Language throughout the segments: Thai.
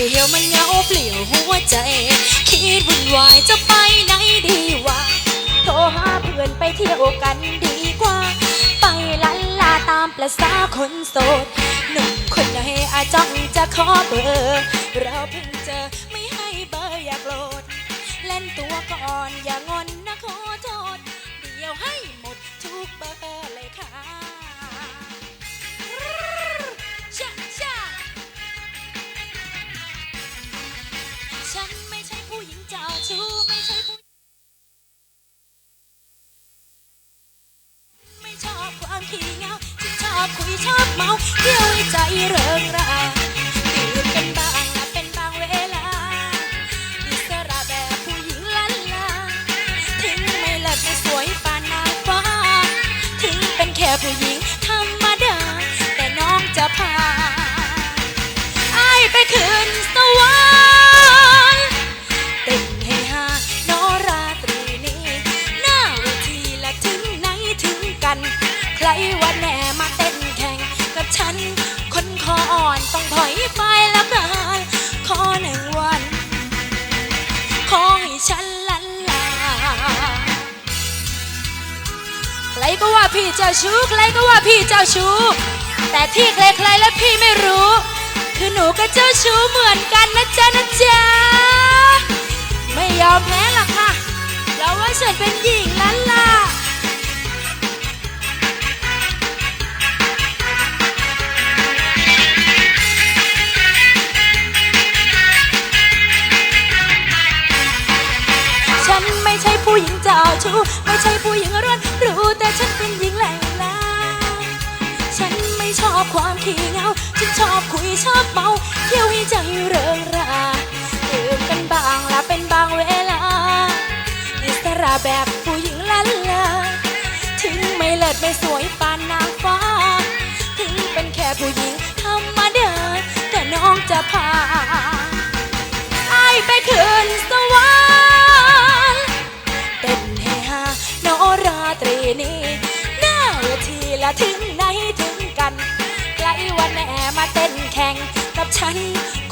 เดียวมันเงาเปลี่ยวหัวใจ คิดวุ่นวายจะไปไหนดีวะโทรหาเพื่อนไปเที่ยวกันดีกว่า ไปลันลาตามประสาคนโสดหนุ่มคนไหนอาจ้องจะขอเบอร์เราเพิ่งเจอไม่ให้เบอร์อย่าโกรธเล่นตัวก่อนอย่างอนนะขอโทษ ฉันไม่ใช่ผู้หญิงเจ้าชู้ไม่ใช่ผู้ไม่ชอบความขี้เหงาฉันชอบคุยชอบเมาเที่ยวให้ใจเริงรา ว่าแน่มาเต้นแข่งกับฉัน คนคออ่อนต้องถอยไปแล้วกันขอหนึ่งวัน ขอให้ฉันลันลาใครก็ว่าพี่เจ้าชู้ใครก็ว่าพี่เจ้าชู้ แต่ที่ใครๆและพี่ไม่รู้ คือหนูก็เจ้าชู้เหมือนกันนะจ๊ะนะจ๊ะไม่ยอมแพ้หรอกค่ะเพราว่าฉันเป็นหญิงลันลา ชู้ไม่ใช่ผู้หญิงร้อนรู้แต่ฉันเป็นหญิงแหล่งลาฉันไม่ชอบความขี้เงา ฉันชอบคุยชอบเมาเที่ยวให้ใจเริงราดื่มกันบางละเป็นบางเวลาอิสระแบบผู้หญิงลันลาถึงไม่เลิศไม่สวยปานนางฟ้า ถึงเป็นแค่ผู้หญิงธรรมดาแต่น้องจะพา ถึงไหนถึงกันใกล้วันแน่มาเต้นแข่งกับฉัน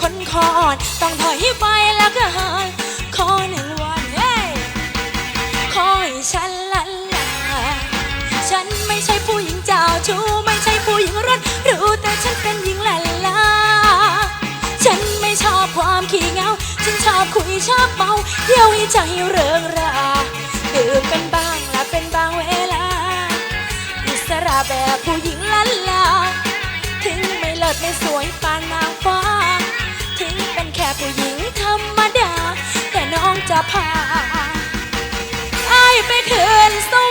คนคออ่อนต้องถอยไปแล้วก็หาขอหนึ่งวันเฮ้ยขอให้ฉันลันลาฉันไม่ใช่ผู้หญิงเจ้าชู้ไม่ใช่ผู้หญิงร้อนรู้แต่ฉันเป็นหญิงลันลาฉันไม่ชอบความขี้เงา ฉันชอบคุยชอบเมาเที่ยวให้ใจเริงราดื่มกันบ้างและเป็นบางเวลาอิส ราแบบผู้หญิงล้านลาถึงไม่เลิศไม่สวยปานนางฟ้าทิ้งเป็นแค่ผู้หญิงธรรมดา แต่น้องจะพาไอไปคืนสู่